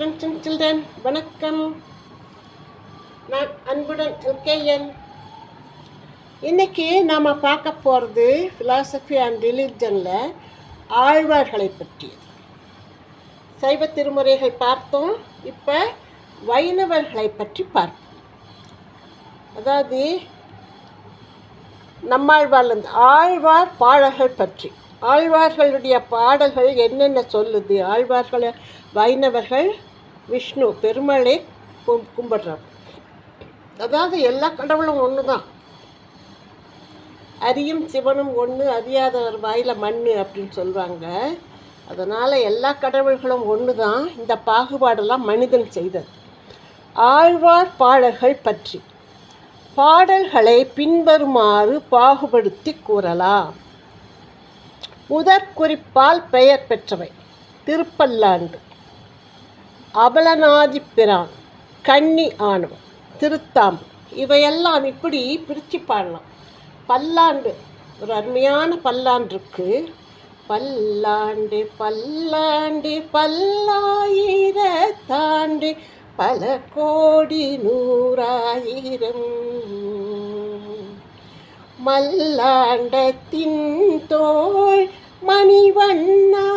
Friends and children வணக்கம் நான் அன்புடன் எல்கேஎன் இன்றைக்கி நாம் பார்க்க போகிறது ஃபிலாசபி அண்ட் ரிலிஜனில் ஆழ்வார்களை பற்றியது. சைவ திருமுறைகள் பார்த்தோம். இப்போ வைணவர்களை பற்றி பார்ப்போம். அதாவது நம்மாழ்வார்லேருந்து ஆழ்வார் பாடல்கள் பற்றி. ஆழ்வார்களுடைய பாடல்கள் என்னென்ன சொல்லுது? ஆழ்வார்களை வைணவர்கள் விஷ்ணு பெருமாளே கும் கும்பிடுறாங்க அதாவது எல்லா கடவுளும் ஒன்று தான் அரியும் சிவனும் ஒன்று அறியாதவர் வாயில் மண் அப்படின்னு சொல்லுவாங்க அதனால் எல்லா கடவுள்களும் ஒன்று தான் இந்த பாகுபாடெல்லாம் மனிதன் செய்தது. ஆழ்வார் பாடல்கள் பற்றி. பாடல்களை பின்வருமாறு பாகுபடுத்தி கூறலாம். முதற்குறிப்பால் பெயர் பெற்றவை. திருப்பல்லாண்டு. அபலநாதிப்பிரான் கன்னி ஆணவம் திருத்தாம்பு இவையெல்லாம் இப்படி பிரித்து பாடலாம். பல்லாண்டு ஒரு அருமையான பல்லாண்டுருக்கு. பல்லாண்டு பல்லாண்டு பல்லாயிரத்தாண்டு பல கோடி நூறாயிரம். மல்லாண்டத்தின் தோல் மணிவண்ணா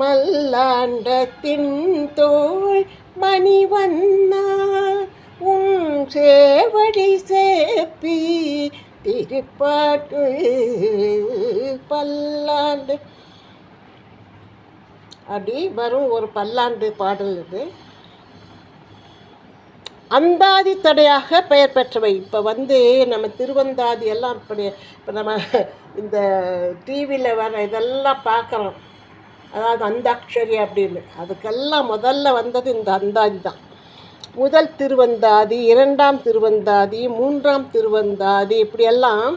மல்லாண்டத்தின் தோள் மணிவண்ணா உம் சேவடி சேப்பி திருப்பாட்டு பல்லாண்டு. அப்படி வரும் ஒரு பல்லாண்டு பாடல் இது. அந்தாதி தடையாக பெயர் பெற்றவை. இப்போ வந்து நம்ம திருவந்தாதி எல்லாம் இப்படி இப்போ நம்ம இந்த டிவியில் வர இதெல்லாம் பார்க்குறோம். அதாவது அந்தாட்சரி அப்படின்னு. அதுக்கெல்லாம் முதல்ல வந்தது இந்த அந்தாதி தான். முதல் திருவந்தாதி இரண்டாம் திருவந்தாதி மூன்றாம் திருவந்தாதி இப்படியெல்லாம்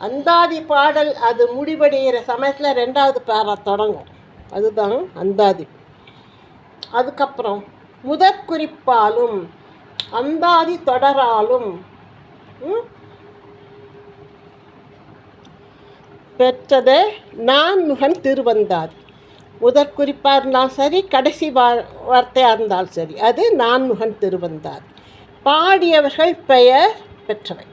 அந்தாதி பாடல் அது முடிவடைகிற சமயத்தில் ரெண்டாவது பேரா தொடங்கும். அதுதான் அந்தாதி. அதுக்கப்புறம் முதற்குறிப்பாலும் அந்தாதி தொடராலும் ம், பெற்றது நான்முகன் திருவந்தாதி. முதற்குறிப்பாக இருந்தாலும் சரி கடைசி வா வார்த்தையாக இருந்தாலும் சரி. அது நான்முகன் திருவந்தார். பாடியவர்கள் பெயர் பெற்றவை.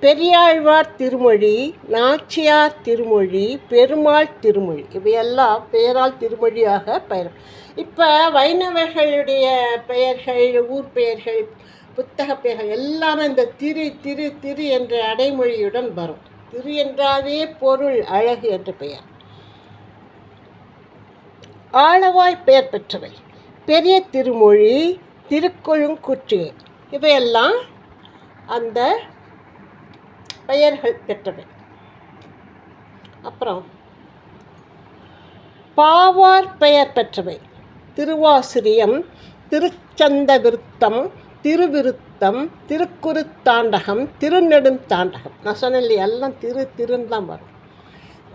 பெரியாழ்வார் திருமொழி நாச்சியார் திருமொழி பெருமாள் திருமொழி. இவையெல்லாம் பெயரால் திருமொழியாக பெயர் இப்போ வைணவர்களுடைய பெயர்கள் ஊர் பெயர்கள் புத்தக பெயர்கள் எல்லாமே இந்த திரு திரு திரு என்ற அடைமொழியுடன் வரும். திரு என்றாவே பொருள் அழகு என்ற பெயர். ஆளவாய் பெயர் பெற்றவை. பெரிய திருமொழி திருக்கொழுங்குற்றிகை இவையெல்லாம் அந்த பெயர்கள் பெற்றவை. அப்புறம் பாவார் பெயர் பெற்றவை. திருவாசிரியம் திருச்சந்த விருத்தம் திருவிருத்தம் திருக்குறுத்தாண்டகம் திருநெடுந்தாண்டகம். நான் சொன்னேன் இல்லையா எல்லாம் திரு திருன்னு தான் வரும்.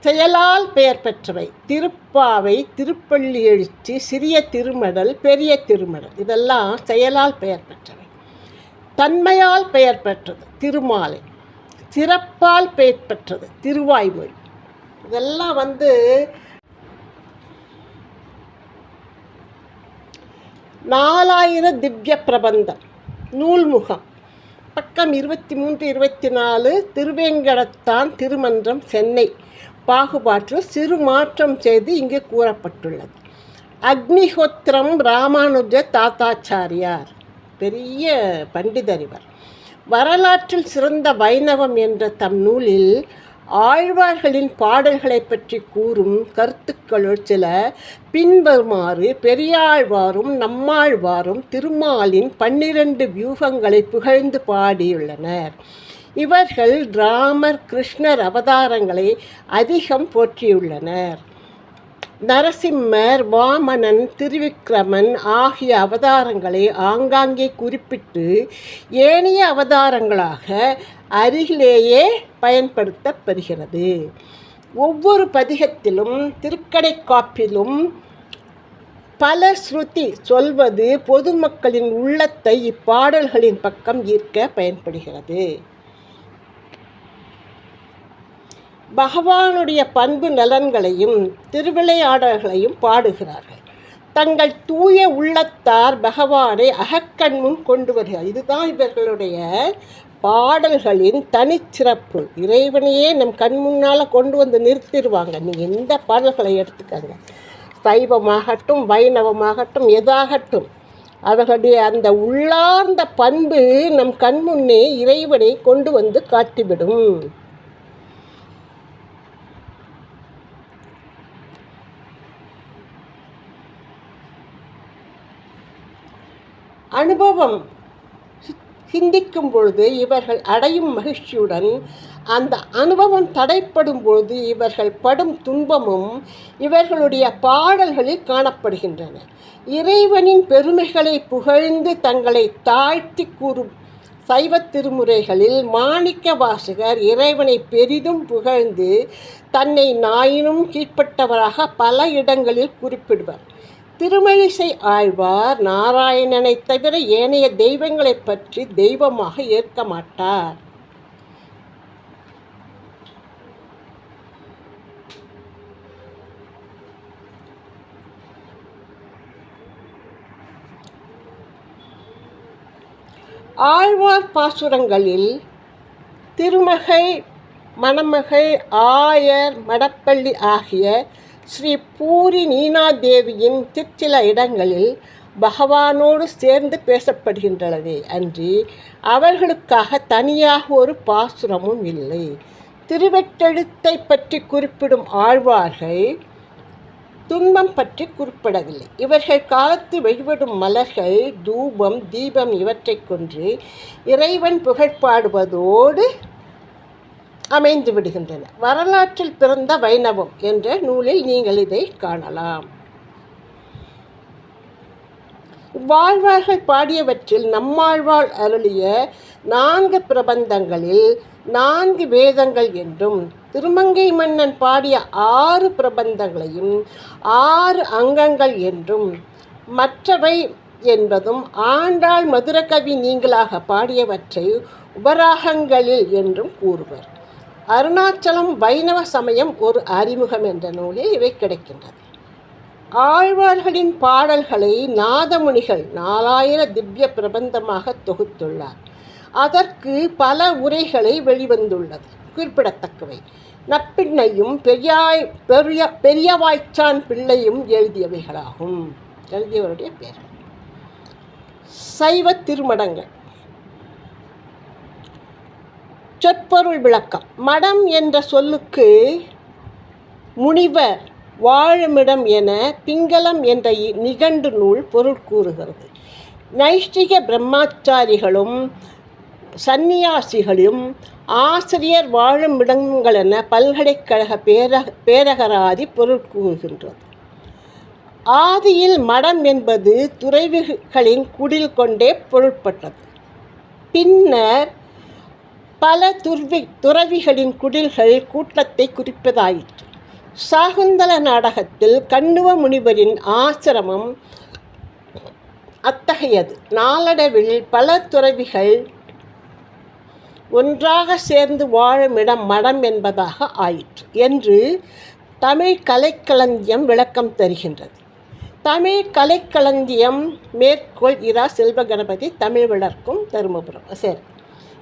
செயலால் பெயர் பெற்றவை. திருப்பாவை திருப்பள்ளி எழுச்சி சிறிய திருமடல் பெரிய திருமடல். இதெல்லாம் செயலால் பெயர் பெற்றவை. தன்மையால் பெயர் பெற்றது. திருமாலை. சிறப்பால் பெயர் பெற்றது. திருவாய்மொழி. இதெல்லாம் வந்து நாலாயிரம் திவ்ய பிரபந்தம் நூல்முகம். பக்கம் இருபத்தி மூன்று இருபத்தி நாலு திருவேங்கடத்தான் திருமன்றம் சென்னை. பாகுபாட்டில் சிறு மாற்றம் செய்து இங்கே கூறப்பட்டுள்ளது. அக்னிஹோத்திரம் ராமானுஜ தாத்தாச்சாரியார். பெரிய பண்டிதர் இவர் வரலாற்றில் சிறந்த வைணவம் என்ற தம் நூலில் ஆழ்வார்களின் பாடல்களை பற்றி கூறும் கருத்துக்களுள் சில பின்வருமாறு பெரியாழ்வாரும் நம்மாழ்வாரும் திருமாலின் பன்னிரண்டு வியூகங்களை புகழ்ந்து பாடியுள்ளனர். இவர்கள் ராமர் கிருஷ்ணர் அவதாரங்களை அதிகம் போற்றியுள்ளனர். நரசிம்மர் வாமனன் திருவிக்கிரமன் ஆகிய அவதாரங்களை ஆங்காங்கே குறிப்பிட்டு ஏனைய அவதாரங்களாக அருகிலேயே பயன்படுத்தப்படுகிறது. ஒவ்வொரு பதிகத்திலும் திருக்கடைக்காப்பிலும் பல ஸ்ருதி சொல்வது பொதுமக்களின் உள்ளத்தை இப்பாடல்களின் பக்கம் ஈர்க்க பயன்படுகிறது. பகவானுடைய பண்பு நலன்களையும் திருவிளையாடல்களையும் பாடுகிறார்கள். தங்கள் தூய உள்ளத்தார் பகவானை அகக்கண்முன் கொண்டு வருகிறார். இதுதான் இவர்களுடைய பாடல்களின் தனிச்சிறப்பு. இறைவனையே நம் கண் முன்னால் கொண்டு வந்து நிறுத்திடுவாங்க. நீங்கள் எந்த பாடல்களை எடுத்துக்கங்க? சைவமாகட்டும் வைணவமாகட்டும் எதாகட்டும் அவர்களுடைய அந்த உள்ளார்ந்த பண்பு நம் கண் முன்னே இறைவனை கொண்டு வந்து காட்டிவிடும். அனுபவம். சிந்திக்கும் பொழுது இவர்கள் அடையும் மகிழ்ச்சியுடன் அந்த அனுபவம் தடைப்படும் பொழுது இவர்கள் படும் துன்பமும் இவர்களுடைய பாடல்களில் காணப்படுகின்றன. இறைவனின் பெருமைகளை புகழ்ந்து தங்களை தாழ்த்தி கூறும் சைவ திருமுறைகளில் மாணிக்க வாசகர் இறைவனை பெரிதும் புகழ்ந்து தன்னை நாயினும் கீழ்ப்பட்டவராக பல இடங்களில் குறிப்பிடுவார். திருமழிசை ஆழ்வார் நாராயணனை தவிர ஏனைய தெய்வங்களைப் பற்றி தெய்வமாக ஏற்க மாட்டார். ஆழ்வார் பாசுரங்களில் திருமகை மணமகை ஆயர் மடப்பள்ளி ஆகிய ஸ்ரீ பூரி நீனாதேவியின் திருச்சில இடங்களில் பகவானோடு சேர்ந்து பேசப்படுகின்றனவே அன்றி அவர்களுக்காக தனியாக ஒரு பாசுரமும் இல்லை. திருவெட்டெழுத்தை பற்றி குறிப்பிடும் ஆழ்வார்கள் துன்பம் பற்றி குறிப்பிடவில்லை. இவர்கள் காலத்து வெளிவிடும் மலர்கள் தூபம் தீபம் இவற்றை கொன்று இறைவன் புகழ்பாடுவதோடு அமைந்து விடுகின்றன. வரலாற்றில் பிறந்த வைணவம் என்ற நூலில் நீங்கள் இதை காணலாம். வாழ்வார்கள் பாடியவற்றில் நம்மாழ்வாள் அருளிய நான்கு பிரபந்தங்களில் நான்கு வேதங்கள் என்றும் திருமங்கை மன்னன் பாடிய ஆறு பிரபந்தங்களையும் ஆறு அங்கங்கள் என்றும் மற்றவை என்பதும் ஆண்டாள் மதுரகவி நீங்களாக பாடியவற்றை உபராகங்களில் என்றும் கூறுவர். அருணாச்சலம் வைணவ சமயம் ஒரு அறிமுகம் என்ற நூலில் இவை கிடைக்கின்றது. ஆழ்வார்களின் பாடல்களை நாதமுனிகள் நாலாயிர திவ்ய பிரபந்தமாக தொகுத்துள்ளார். அதற்கு பல உரைகளை வெளிவந்துள்ளது. குறிப்பிடத்தக்கவை. நப்பிண்ணையும் பெரியாய் பெரிய பெரியவாய்ச்சான் பிள்ளையும் எழுதியவைகளாகும். எழுதியவருடைய பேர். சைவ திருமடங்கள். சொற்பொருள் விளக்கம். மடம் என்ற சொல்லுக்கு முனிவர் வாழுமிடம் என பிங்களம் என்ற நிகண்டு நூல் பொருள் கூறுகிறது. நைஷ்டிக பிரம்மாச்சாரிகளும் சந்நியாசிகளும் ஆசிரியர் வாழும் இடங்களென பல்கலைக்கழக பேர பேரகராதி பொருள் கூறுகின்றது. ஆதியில் மடம் என்பது துறைவிகளின் குடில் கொண்டே பொருட்பட்டது பின்னர் பல துர்வி துறவிகளின் குடில்கள் கூட்டத்தை குறிப்பதாயிற்று. சாகுந்தல நாடகத்தில் கண்ணுவ முனிவரின் ஆசிரமம் அத்தகையது. நாளடைவில் பல துறவிகள் ஒன்றாக சேர்ந்து வாழும் இடம் மடம் என்பதாக ஆயிற்று என்று தமிழ் கலைக்களஞ்சியம் விளக்கம் தருகின்றது. தமிழ் கலைக்களஞ்சியம் மேற்கோள் இரா செல்வகணபதி தமிழ் விளக்கும் தருமபுரம். சரி.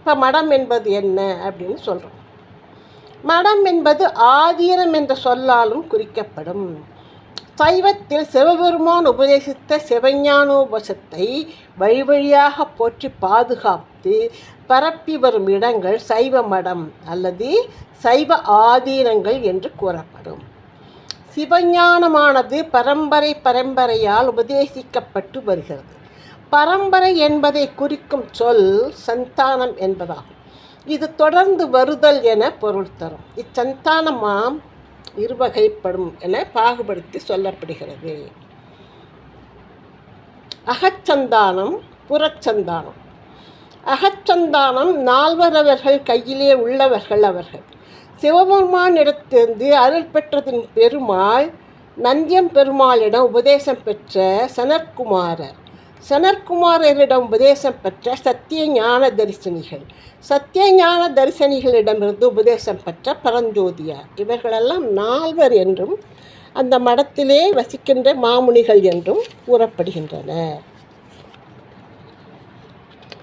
இப்போ மடம் என்பது என்ன அப்படின்னு சொல்கிறோம் மடம் என்பது ஆதீனம் என்ற சொல்லாலும் குறிக்கப்படும். சைவத்தில் சிவபெருமான் உபதேசித்த சிவஞானோபசத்தை வழி வழியாக போற்றி பாதுகாத்து பரப்பி வரும் இடங்கள் சைவ மடம் அல்லது சைவ ஆதீனங்கள் என்று கூறப்படும். சிவஞானமானது பரம்பரை பரம்பரையால் உபதேசிக்கப்பட்டு வருகிறது. பரம்பரை என்பதை குறிக்கும் சொல் சந்தானம் என்பதாகும். இது தொடர்ந்து வருதல் என பொருள் தரும். இச்சந்தானமாம் இருவகைப்படும் என பாகுபடுத்தி சொல்லப்படுகிறது. அகச்சந்தானம் புறச்சந்தானம். அகச்சந்தானம் நால்வரவர்கள் கையிலே உள்ளவர்கள் அவர்கள். சிவபெருமானிடத்திலிருந்து அருள் பெற்றதின் பெருமாள் நந்தியம் பெருமாளிடம் உபதேசம் பெற்ற சனற்குமாரர். சனற்குமாரரிடம் உபதேசம் பெற்ற சத்திய ஞான தரிசனிகள். சத்திய ஞான தரிசனிகளிடமிருந்து உபதேசம் பெற்ற பரஞ்சோதியார். இவர்களெல்லாம் நால்வர் என்றும் அந்த மடத்திலே வசிக்கின்ற மாமுனிகள் என்றும் கூறப்படுகின்றன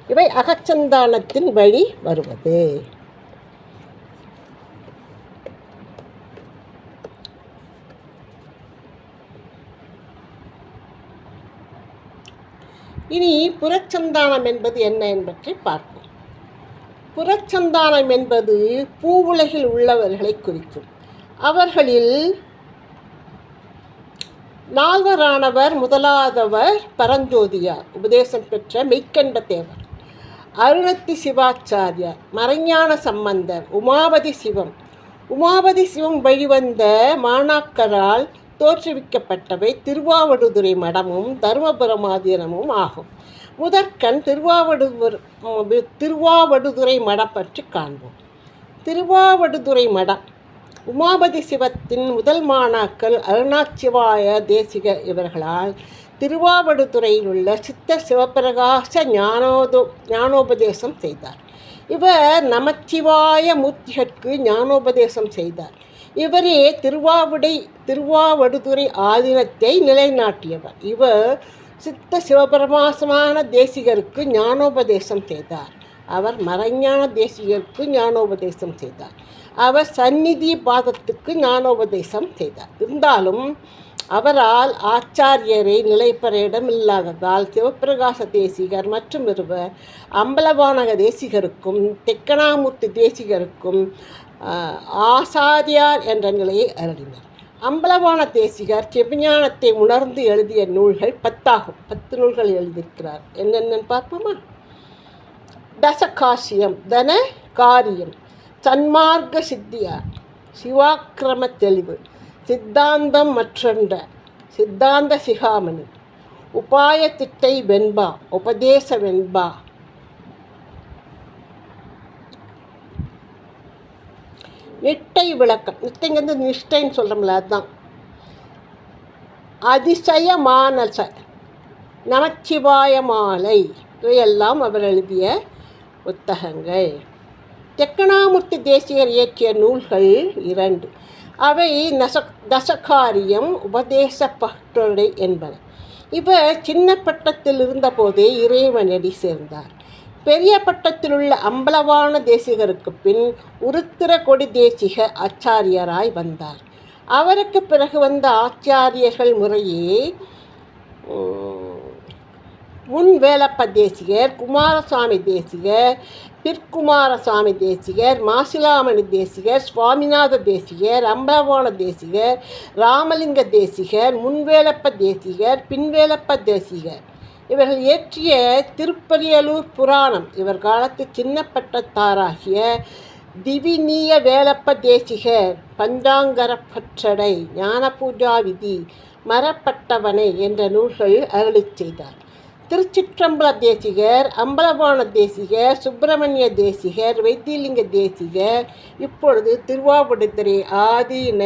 இவை அகச்சந்தானத்தின் வழி வருவது. இனி புறச்சந்தானம் என்பது என்ன என்பதை பார்ப்போம். புறச்சந்தானம் என்பது பூவுலகில் உள்ளவர்களை குறிக்கும். அவர்களில் நால்வரானவர் முதலாதவர் பரஞ்சோதியார் உபதேசம் பெற்ற மெய்க்கண்ட தேவர். அருணத்தி சிவாச்சாரியார் மறைஞான சம்பந்தர் உமாபதி சிவம். உமாபதி சிவம் வழிவந்த மாணாக்கரால் தோற்றுவிக்கப்பட்டவை திருவாவடுதுறை மடமும் தருமபுரமாதீனமும் ஆகும். முதற்கண் திருவாவடுதுறை திருவாவடுதுறை மடம் பற்றி காண்போம். திருவாவடுதுறை மடம் உமாபதி சிவத்தின் முதல் மாணாக்கள் அருணாச்சிவாய தேசிக இவர்களால் திருவாவடுதுறையில் உள்ள சித்த சிவபிரகாச ஞானோதோ ஞானோபதேசம் செய்தார். இவர் நமச்சிவாய மூர்த்திகற்கு ஞானோபதேசம் செய்தார். இவரே திருவாவுடை திருவாவடுதுறை ஆதீனத்தை நிலைநாட்டியவர். இவர் சித்த சிவபரமாசமான தேசிகருக்கு ஞானோபதேசம் செய்தார். அவர் மறைஞான தேசிகருக்கு ஞானோபதேசம் செய்தார். அவர் சந்நிதி பாதத்துக்கு ஞானோபதேசம் செய்தார். இருந்தாலும் அவரால் ஆச்சாரியரை நிலைப்பெற இடமில்லாததால் சிவப்பிரகாச தேசிகர் மற்றும் இருவர் அம்பலவானக தேசிகருக்கும் தெக்கனாமூர்த்தி தேசிகருக்கும் ஆசாரியார் என்ற நிலையை அருளினார். அம்பலவான தேசிகர் செவிஞானத்தை உணர்ந்து எழுதிய நூல்கள் பத்தாகும். பத்து நூல்கள் எழுதியிருக்கிறார். என்னென்னு பார்ப்போமா? தசகாசியம் தன காரியம் சன்மார்க்க சித்தியார் சிவாக்கிரம தெளிவு சித்தாந்தம் மற்றொன்ற சித்தாந்த சிகாமணி உபாய திட்டை வெண்பா உபதேச வெண்பா நிட்டை விளக்கம். நிட்டைங்கிறது நிஷ்டைன்னு சொல்கிறோம்ல அதுதான். அதிசய மானச நமச்சிவாய மாலை இவையெல்லாம் அவர் எழுதிய புத்தகங்கள். தெக்கணாமூர்த்தி தேசியர் இயற்றிய நூல்கள் இரண்டு. அவை நச தசகாரியம் உபதேச பட்டுரை என்பன. இவர் சின்ன பட்டத்தில் இருந்தபோதே இறைவனடி சேர்ந்தார். பெரிய பட்டத்தில் உள்ள அம்பலவான தேசிகருக்கு பின் உருத்திர கொடி தேசிக ஆச்சாரியராய் வந்தார். அவருக்கு பிறகு வந்த ஆச்சாரியர்கள் முறையே முன் வேலப்ப தேசிகர் குமாரசாமி தேசிகர் பிற்குமாரசாமி தேசிகர் மாசிலாமணி தேசிகர் சுவாமிநாத தேசிகர் அம்பலவான தேசிகர் ராமலிங்க தேசிகர் முன்வேலப்ப தேசிகர் பின்வேலப்ப தேசிகர். இவர்கள் இயற்றிய திருப்பரியலூர் புராணம் இவர் காலத்து சின்னப்பட்டத்தாராகிய திவினிய வேலப்ப தேசிகர் பஞ்சாங்கரப்பற்றடை ஞானபூஜா விதி மரப்பட்டவனை என்ற நூல்கள் அருளி செய்தார். திருச்சிற்றம்பல தேசிகர் அம்பலவான தேசிகர் சுப்பிரமணிய தேசிகர் வைத்தியலிங்க தேசிகர் இப்பொழுது திருவாவடுதுறை ஆதீன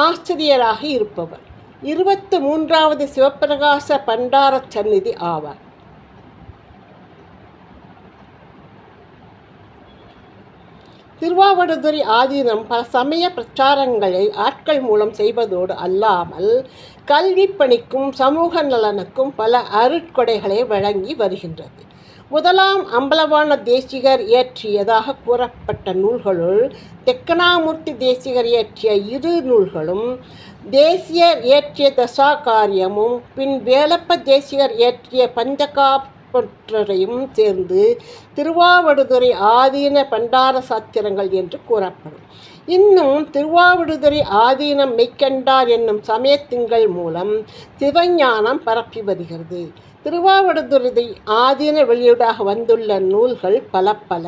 ஆசிரியராக இருப்பவர். இருபத்து மூன்றாவது சிவப்பிரகாச பண்டார சந்நிதி ஆவார். திருவாவடுதுறை ஆதீனம் பல சமய பிரச்சாரங்களை ஆட்கள் மூலம் செய்வதோடு அல்லாமல் கல்வி பணிக்கும் சமூக நலனுக்கும் பல அருட்கொடைகளை வழங்கி வருகின்றது. முதலாம் அம்பலவான தேசிகர் இயற்றியதாக கூறப்பட்ட நூல்களுள் தெக்கனாமூர்த்தி தேசிகர் இயற்றிய இரு நூல்களும் தேசியர் இயற்றிய தசா காரியமும் பின் வேலப்ப தேசியர் இயற்றிய பஞ்சகாப்பற்றரையும் சேர்ந்து திருவாவடுதுறை ஆதீன பண்டார சாத்திரங்கள் என்று கூறப்படும். இன்னும் திருவாவடுதுறை ஆதீனம் மெய்க்கண்டார் என்னும் சமயத்திங்கள் மூலம் சிவஞானம் பரப்பி வருகிறது. திருவாவடுதுறை ஆதீன வெளியீடாக வந்துள்ள நூல்கள் பல பல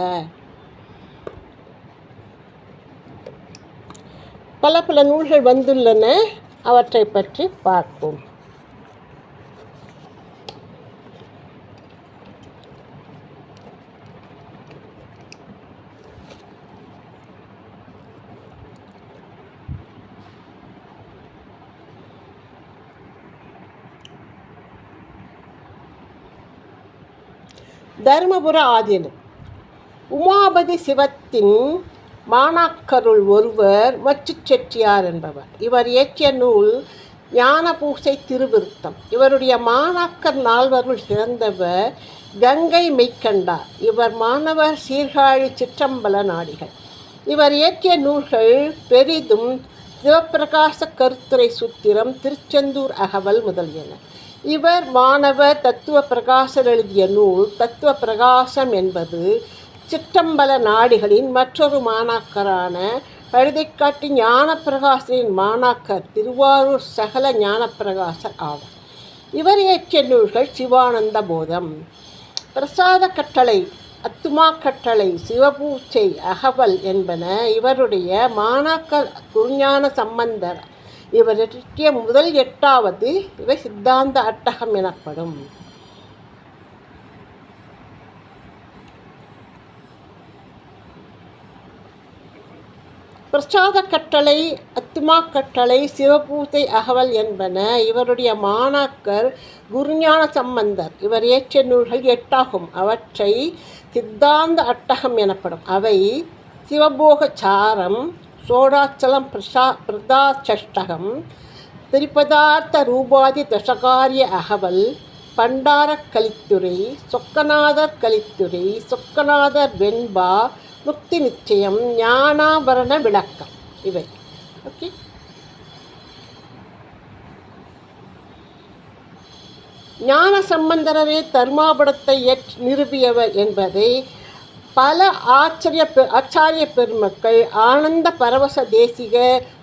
பல பல நூல்கள் வந்துள்ளன. அவற்றை பற்றி பார்ப்போம். தருமபுர ஆதீனம். உமாபதி சிவத்தின் மாணாக்கருள் ஒருவர் மச்சு செட்டியார் என்பவர். இவர் இயற்றிய நூல் ஞான பூசை திருவிருத்தம். இவருடைய மாணாக்கர் நால்வருள் சிறந்தவர் கங்கை மெய்க்கண்டார். இவர் மாணவர் சீர்காழி சிற்றம்பல நாடிகள். இவர் இயற்றிய நூல்கள் பெரிதும் சிவப்பிரகாச கருத்துரை சூத்திரம் திருச்செந்தூர் அகவல் முதலியன. இவர் மாணவர் தத்துவ பிரகாசர் எழுதிய நூல் தத்துவ பிரகாசம் என்பது சிற்றம்பல நாடிகளின் மற்றொரு மாணாக்கரான பழுதைக்காட்டு ஞானப்பிரகாசரின் மாணாக்கர் திருவாரூர் சகல ஞானப்பிரகாசர் ஆவார். இவர் இயற்றிய நூல்கள் சிவானந்த போதம். பிரசாத கட்டளை அத்துமா கட்டளை சிவபூச்சை அகவல் என்பன இவருடைய மாணாக்கர் குருஞான சம்பந்தர் இவர் இயற்றிய முதல் எட்டாவது இவை சித்தாந்த அட்டகம் எனப்படும். பிரசாத கட்டளை அத்துமா கட்டளை சிவபூசை அகவல் என்பன இவருடைய மாணாக்கர் குருஞான சம்பந்தர். இவர் இயற்றிய நூல்கள் எட்டாகும். அவற்றை சித்தாந்த அட்டகம் எனப்படும். அவை சிவபோக சாரம் சோடாச்சலம் பிரசா பிரதாச்சஷ்டகம் திரிபதார்த்த ரூபாதி தசகாரிய அகவல் பண்டார கலித்துறை சொக்கநாதர் கலித்துறை சொக்கநாதர் வெண்பா முக்தி நிச்சயம் ஞானாபரண விளக்கம். இவை. ஓகே ஞான சம்பந்தரரே தர்மாபுரத்தை நிறுவியவர் என்பதை பல ஆச்சரிய பெ ஆச்சாரிய பெருமக்கள் ஆனந்த பரவச தேசிக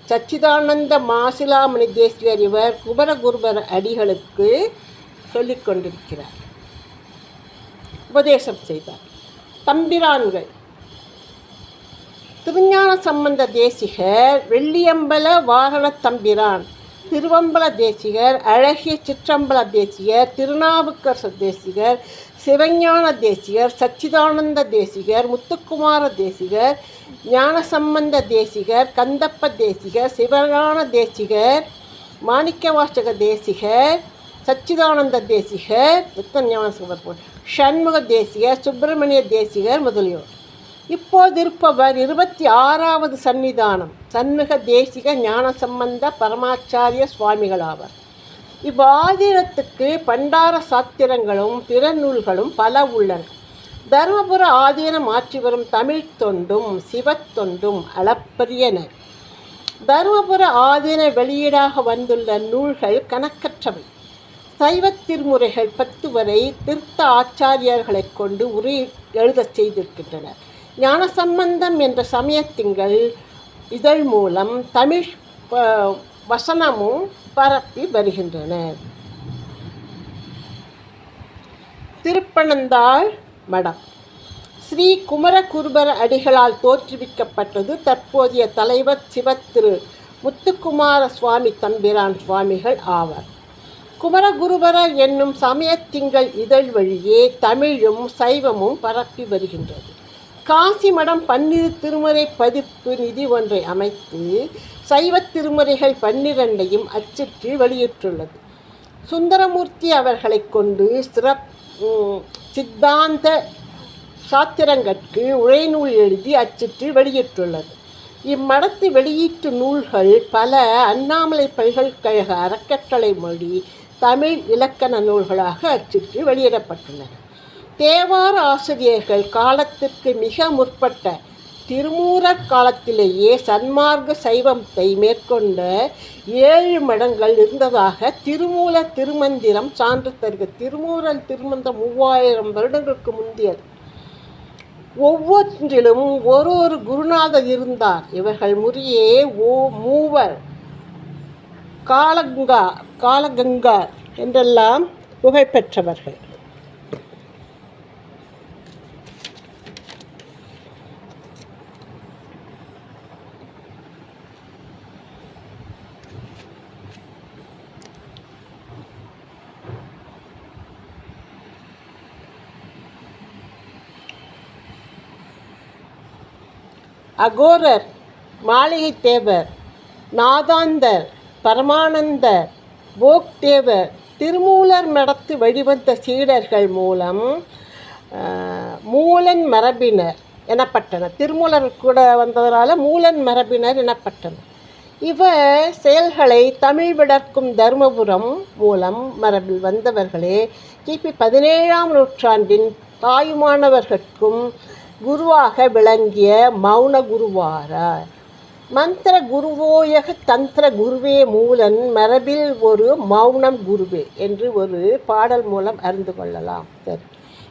சச்சிதானந்த மாசிலாமணி தேசிகர் இவர் குபரகுருபர அடிகளுக்கு சொல்லிக் கொண்டிருக்கிறார் உபதேசம் செய்தார். தம்பிரான்கள். திருஞான சம்பந்த தேசிகர் வெள்ளியம்பல வாகன தம்பிரான். திருவம்பல தேசிகர் அழகிய சிற்றம்பல தேசிகர் திருநாவுக்கர் தேசிகர் சிவஞான தேசிகர் சச்சிதானந்த தேசிகர் முத்துக்குமார தேசிகர் ஞானசம்பந்த தேசிகர் கந்தப்ப தேசிகர் சிவஞான தேசிகர் மாணிக்கவாசக தேசிகர் சச்சிதானந்த தேசிகர் எத்தனை ஞானசம்பர் சண்முக தேசிகர் சுப்பிரமணிய தேசிகர் முதலியோர். இப்போது இருப்பவர் இருபத்தி ஆறாவது சன்னிதானம் சண்முக தேசிக ஞானசம்பந்த பரமாச்சாரிய சுவாமிகளாவர். இவ்வாதீனத்துக்கு பண்டார சாத்திரங்களும் பிற நூல்களும் பல உள்ளன. தருமபுர ஆதீனம் ஆற்றி வரும் தமிழ் தொண்டும் சிவத்தொண்டும் அளப்பரியன. தருமபுர ஆதீன வெளியீடாக வந்துள்ள நூல்கள் கணக்கற்றவை. சைவத் திருமுறைகள் பத்து வரை திருத்த ஆச்சாரியர்களைக் கொண்டு உரை எழுதச் செய்திருக்கின்றனர். ஞானசம்பந்தம் என்ற சமயத்திங்கள் இதழ் மூலம் தமிழ் வசனமும் பரப்பி வருகின்றனர் திருப்பனந்தாள் மடம். ஸ்ரீ குமரகுருபர அடிகளால் தோற்றுவிக்கப்பட்டது தற்போதைய தலைவர் சிவத்திரு முத்துக்குமார சுவாமி தம்பிரான் சுவாமிகள் ஆவர். குமரகுருபர என்னும் சமயத்திங்கள் இதழ் வழியே தமிழும் சைவமும் பரப்பி வருகின்றது. காசி மடம் பன்னிரு திருமுறை பதிப்பு நிதி ஒன்றை அமைத்து சைவத் திருமுறைகள் பன்னிரண்டையும் அச்சிட்டு வெளியிட்டுள்ளது. சுந்தரமூர்த்தி அவர்களைக் கொண்டு சிறப் சித்தாந்த சாத்திரங்கட்கு உழைநூல் எழுதி அச்சிட்டு வெளியிட்டுள்ளது. இம்மடத்து வெளியீட்டு நூல்கள் பல அண்ணாமலை பல்கலைக்கழக அறக்கட்டளை மொழி தமிழ் இலக்கண நூல்களாக அச்சிட்டு வெளியிடப்பட்டுள்ளன. தேவார ஆசிரியர்கள் காலத்திற்கு மிக முற்பட்ட திருமூரர் காலத்திலேயே சன்மார்க்க சைவத்தை மேற்கொண்ட ஏழு மடங்கள் இருந்ததாக திருமூல திருமந்திரம் சான்று தருக திருமூரல் திருமந்திரம் மூவாயிரம் வருடங்களுக்கு முந்தியது ஒவ்வொன்றிலும் ஒரு ஒரு குருநாதர் இருந்தார். இவர்கள் முறையே ஓ மூவர். காலங்கா காலகங்கா என்றெல்லாம் புகழ்பெற்றவர்கள். அகோரர் மாளிகை தேவர் நாதாந்தர் பரமானந்தர் போக்தேவர் திருமூலர் நடத்து வழிவந்த சீடர்கள் மூலம் மூலன் மரபினர் எனப்பட்டனர். திருமூலர் கூட வந்ததனால மூலன் மரபினர் எனப்பட்டனர். இவர் செயல்களை தமிழ் விடர்க்கும் தருமபுரம் மூலம் மரபில் வந்தவர்களே. கிபி பதினேழாம் நூற்றாண்டின் தாயுமானவர்கட்கும் குருவாக விளங்கிய மௌன குருவாரார் மந்திர குருவோயக தந்திர குருவே மூலன் மரபில் ஒரு மௌனம் குருவே என்று ஒரு பாடல் மூலம் அறிந்து கொள்ளலாம். சரி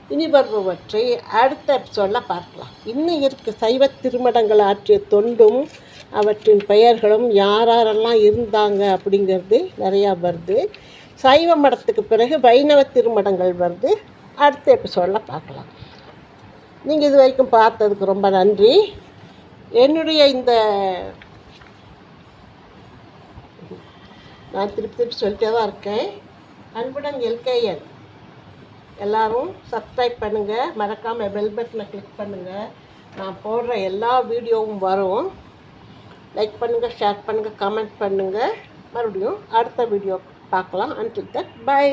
இனி வருபவற்றை அடுத்த எபிசோடில் பார்க்கலாம். இன்னும் இருக்கு சைவ திருமடங்கள் ஆற்றிய தொண்டும் அவற்றின் பெயர்களும் யாரெல்லாம் இருந்தாங்க அப்படிங்கிறது நிறையா வருது. சைவ மடத்துக்கு பிறகு வைணவ திருமடங்கள் வருது. அடுத்த எபிசோடில் பார்க்கலாம். நீங்கள் இது வரைக்கும் பார்த்ததுக்கு ரொம்ப நன்றி. என்னுடைய இந்த நான் திருப்பி திருப்பி சொல்லிட்டே தான் இருக்கேன். அன்புடன் எல்கேஎன் எல்லோரும் சப்ஸ்கிரைப் பண்ணுங்கள் மறக்காமல் பெல் பட்டனை கிளிக் பண்ணுங்கள் நான் போடுற எல்லா வீடியோவும் வரும். லைக் பண்ணுங்கள் ஷேர் பண்ணுங்கள் கமெண்ட் பண்ணுங்கள் மறுபடியும் அடுத்த வீடியோ பார்க்கலாம். Until that by